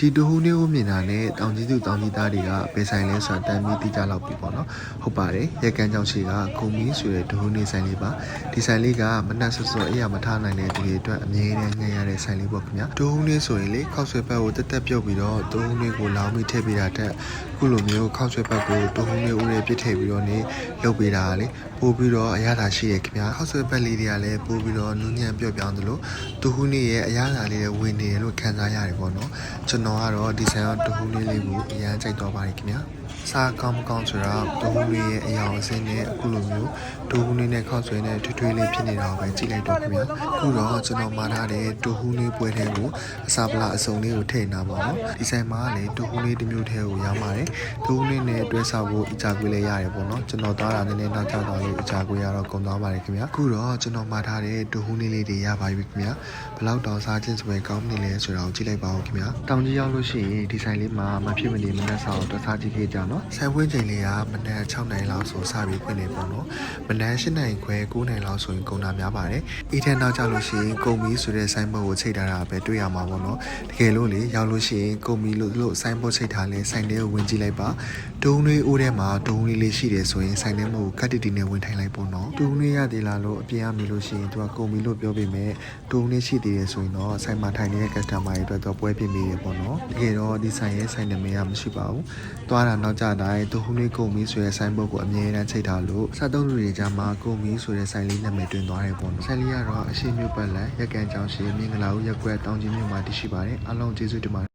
ဒီတဟူးလေးကိုမြင်တာနဲ့တောင်ကြီးသူတောင်ကြီးသားတွေကဘယ်ဆိုင်လဲဆိုတာတမ်းပြီးသိကြလောက်ပြီပေါ့နော်ဟုတ်ပါတယ်ရက်ကန်းကြောင့်ရှိကကုံမီဆိုတဲ့တဟူးလေးဆိုင်လေးပါဒီဆိုင်လေးကမနှက်ဆွဆွအေးရမထားနိုင်တဲ့သူတွေအတွက်အမြဲတမ်းငှက်ရတဲ့ဆိုင်လေးပေါ့ခင်ဗျာတဟူးလေးဆိုရင်လေခောက်ဆွဲဘက်ကိုတက်တက်ပြုတ်ပြီးတော့တဟူးလေးကိုလောင်းပြီးထည့်ပေးတာတက်ခုလိုမျိုးခောက်ဆွဲဘက်ကိုတဟူးလေးဦးလေးပြစ်ထည့်ပြီးတော့နေလုပ်ပေးတာလေပို့ပြီးတော့အရသာရှိရခင်ဗျာခောက်ဆွဲဘက်လေးတွေကလည်းပို့ပြီးတော့နူးညံ့ပြော့ပြောင်းသလိုတဟူးလေးရဲ့အရသာလေးတွေဝင်နေတယ်လို့ခံစားရတယ်ပေါ့နော်ကျွန်တော်ကတော့ဒီဆိုင်ကတဟူးလေးလေးကိုအရန်ကြိုက်တော့ပါတယ်ခင်ဗျာ စားကောင်းမကောင်းဆိုတော့တဟူးလေးရဲ့အယောင်အစင်းနဲ့အခုလိုမျိုးတဟူးလေးနဲ့ခောက်ဆွဲနဲ့ထွေးထွေးလေးဖြစ်နေတာကိုပဲကြည့်လိုက်တော့ခင်ဗျာအခုတော့ကျွန်တော်မှာထားတဲ့တဟူးလေးပွဲထဲကိုအစာပလာအစုံလေးကိုထည့်နေတာပါနော်ဒီဆိုင်မှာလည်းတဟူးလေးတစ်မျိုးထဲကိုရောင်းပါတယ်တဟူးလေးနဲ့တွဲဆောက်ဖို့အကြကွေးလေးရတယ်ပေါ့နော်ကျွန်တော်သားတာနည်းနည်းနောက်ကျသွားလို့အကြကွေးရတော့ကုန်သွားပါတယ်ခင်ဗျာအခုတော့ကျွန်တော်မှာထားတဲ့တဟူးလေးလေးတွေရပါပြီခင်ဗျာဘယ်လောက်တောင်စားခြင်းစွဲကောင်းနေလဲဆိုတာကိုကြည့်လိုက်ပါဦးခင်ဗျာတောင်ကြီးရောက်လို့ရှိရင်ဒီဆိုင်လေးမှာမဖြစ်မနေမနှက်ဆောင်တော့စားကြည့်ခဲ့ကြနော်ဆိုင်ဝင်းချိန်လေးကမနက်6နိုင်လောက်ဆိုစပြီးဖွင့်နေပေါ့နော်မနက်8နိုင်ခွဲ9နိုင်လောက်ဆိုရင်ကုန်တာများပါတယ်အေးထက်နောက်ကျလို့ရှိရင်ကုန်ပြီဆိုတဲ့ဆိုင်ဘုတ်ကိုချိန်ထားတာပဲတွေ့ရမှာပေါ့နော်တကယ်လို့လေရောက်လို့ရှိရင်ကုန်ပြီလို့လို့ဆိုင်ဘုတ်ချိန်ထားလဲဆိုင်လေးကိုဝင်ကြည့်လိုက်ပါဒုံလေးအိုးထဲမှာဒုံလေးလေးရှိတယ်ဆိုရင်ဆိုင်ထဲမှာကတ်တီတီနဲ့ဝင်ထိုင်လိုက်ပေါ့နော်ဒုံလေးရသေးလားလို့အပြင်အမီလို့ရှိရင်သူကကုန်ပြီလို့ပြောပေမဲ့ဒုံလေးရှိသေးတယ်ဆိုရင်တော့ဆိုင်မှာထိုင်နေတဲ့ customer တွေအတွက်တော့ပွဲပြင်ပေးရပေါ့နော်တကယ်တော့ဒီဆိုင်ရဲ့ဆိုင်နာမည်ကမရှိပါဘူးသွားတာနောက်ကျတိုင်းဒုံလေးကုန်ပြီဆိုတဲ့ဆိုင်ဘုတ်ကိုအမြဲတမ်းချိန်ထားလို့စသုံးလူတွေကြားမှာကုန်ပြီဆိုတဲ့ဆိုင်လေးနာမည်တွင်သွားတယ်ပေါ့နော်ဆိုင်လေးကတော့အရှိမျိုးပတ်လန်ရက်ကန်ကြောင်ရှိမင်္ဂလာဦးရက်ကွက်တောင်ကြီးမြို့မှာတည်ရှိပါတယ်အားလုံးကျေးဇူးတင်ပါတယ်